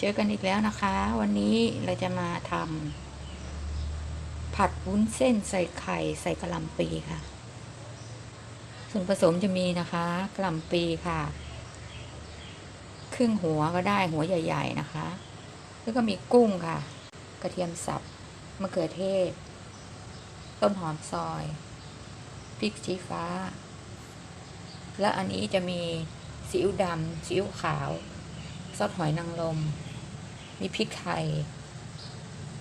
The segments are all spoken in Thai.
เจอกันอีกแล้วนะคะ วันนี้เราจะมาทำผัดวุ้นเส้นใส่ไข่ใส่กระหล่ำปีค่ะ ส่วนผสมจะมีนะคะกระหล่ำปีค่ะ ครึ่งหัวก็ได้หัวใหญ่ ๆนะคะ แล้วก็มีกุ้งค่ะ กระเทียมสับมะเขือเทศ ต้นหอมซอยพริกชี้ฟ้า และอันนี้จะมีซีอิ๊วดำซีอิ๊วขาว ซอสหอยนางรม มีพริกไทย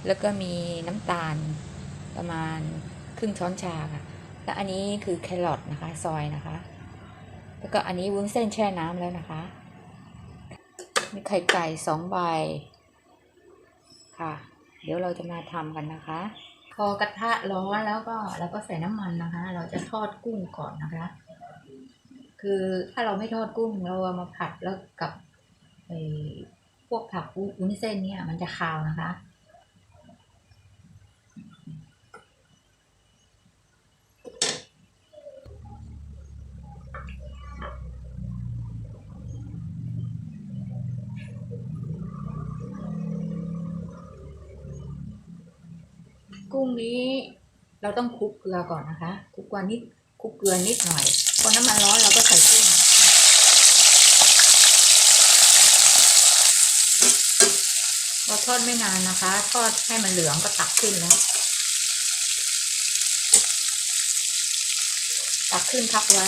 แล้วก็มีน้ำตาลประมาณครึ่งช้อนชาค่ะ และอันนี้คือแครอทนะคะ ซอยนะคะ แล้วก็อันนี้วุ้นเส้นแช่น้ำแล้วนะคะ มีไข่ไก่สองใบค่ะ เดี๋ยวเราจะมาทำกันนะคะ พอกระทะร้อนแล้วก็เราก็ใส่น้ำมันนะคะ เราจะทอดกุ้งก่อนนะคะ คือถ้าเราไม่ทอดกุ้งเราเอามาผัดแล้วกับไอ วกผักวุ้นเส้นเนี่ยมันจะคาวนะคะ กุ้งนี้เราต้องคลุกเกลือก่อนนะคะคลุกกลือนิดคลุกเกลือนิดหน่อยพอน้ำมันร้อนเราก็ใส่กุ้ง เราทอดไม่นานนะคะ ทอดให้มันเหลืองก็ตักขึ้นแล้ว ตักขึ้นพักไว้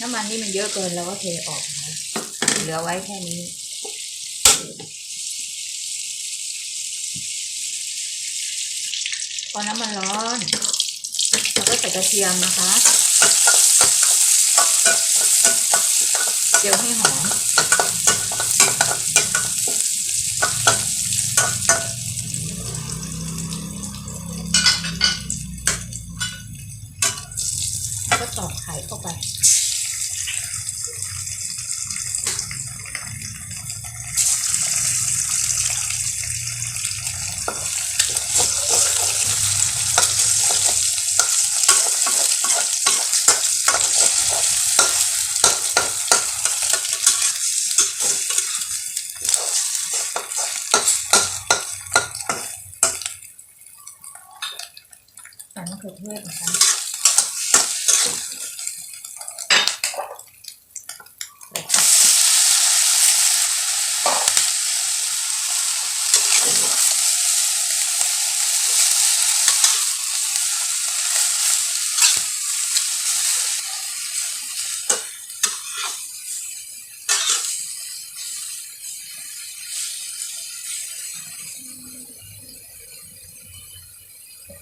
น้ำมันนี่มันเยอะเกินเราก็เทออกนะเหลือไว้แค่นี้พอน้ำมันร้อน แล้วก็ใส่กระเทียมนะคะ เจียวให้หอมแล้วก็ตอกไข่เข้าไป ใส่มะเขือเทศนะคะใส่ค่ะ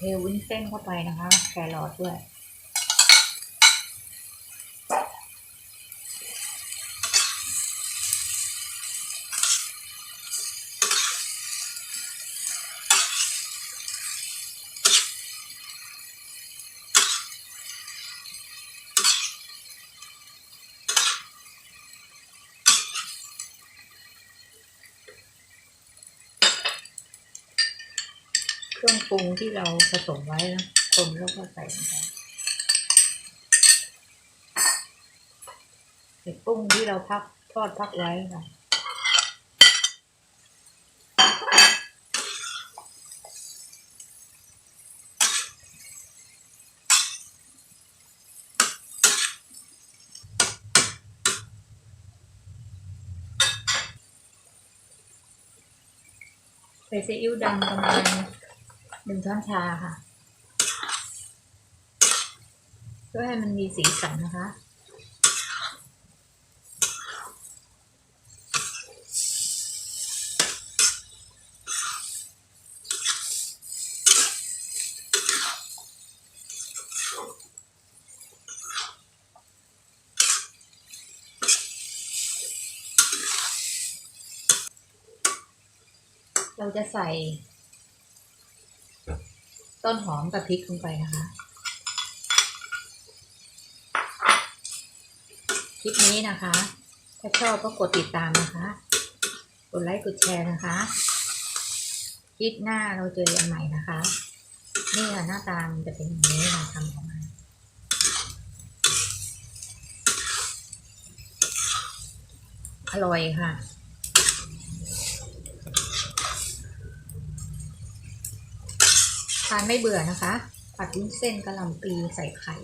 เทวุ้นเส้นเข้าไปนะคะแครอทด้วย เครื่องปรุงที่เราผสมไว้นะคนแล้วก็ใส่ลงไปใส่กุ้งที่เราพักทอดพักไว้ค่ะใส่ซีอิ๊วดำประมาณ หนึ่งช้อนชาค่ะ เพื่อให้มันมีสีสันนะคะเราจะใส่ ต้นหอมกับพริกลงไปนะคะคลิปนี้นะคะ ถ้าชอบก็กดติดตามนะคะ กดไลค์กดแชร์นะคะ คลิปหน้าเราเจอกันใหม่นะคะ นี่ค่ะหน้าตามันจะเป็นอย่างนี้ค่ะทำออกมาอร่อยค่ะ ทานไม่เบื่อนะคะ ผัดวุ้นเส้นกะหล่ำปีใส่ไข่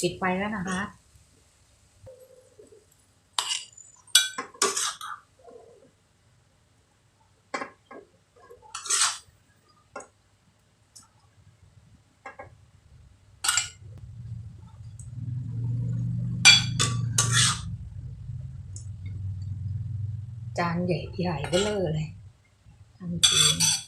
ปิดไฟแล้วนะคะ จานใหญ่ใหญ่เบ้อเลยทำจริง